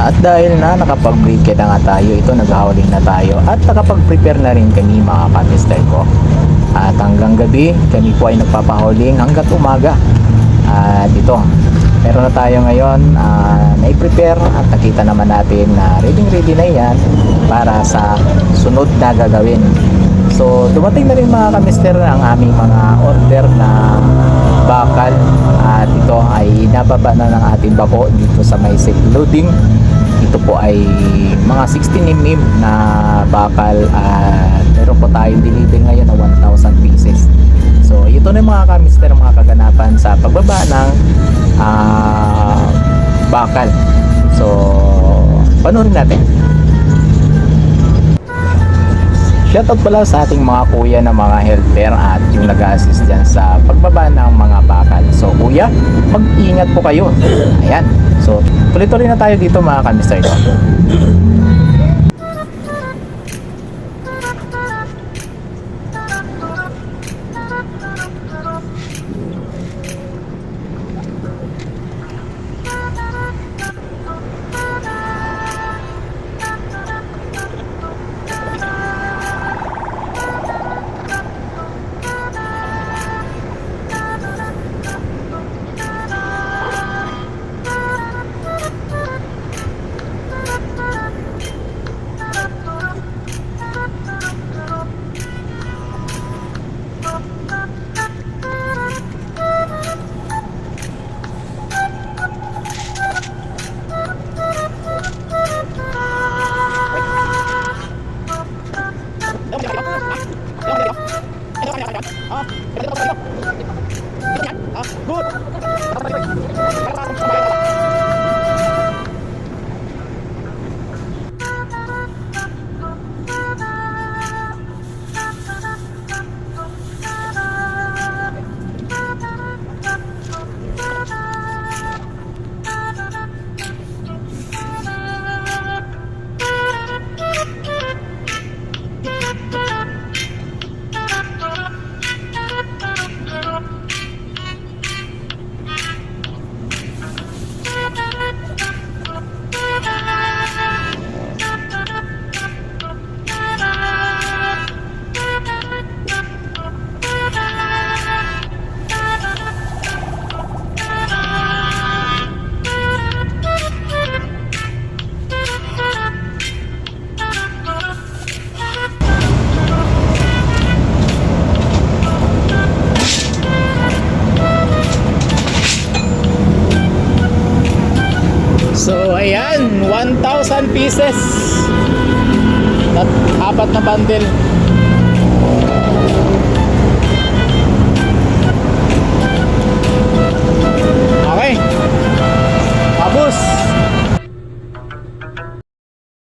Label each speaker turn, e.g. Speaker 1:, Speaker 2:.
Speaker 1: At dahil na nakapag-break na nga tayo, ito naghahawling na tayo at nakapag-prepare na rin kami mga kamister ko. At hanggang gabi, kami po ay nagpapahawling hanggat umaga. At ito, meron na tayo ngayon ah, na-prepare at nakita naman natin na ready ready na yan para sa sunod na gagawin. So, dumating na rin mga kamister ang aming mga order na bakal at ito ay nababa na ng ating bako dito sa may safe loading ito po ay mga 16 mm na bakal at meron po tayong deliver ngayon na 1,000 pieces so ito na yung mga kamister mga kaganapan sa pagbaba ng ah, bakal so panoorin natin Shoutout pala sa ating mga kuya na mga helper at yung nag-assist dyan sa pagbaba ng mga bakal. So kuya, mag-ingat po kayo. Ayan. So tuloy-tuloy na tayo dito mga kamister. So ayan, 1,000 pieces. At apat na bundle.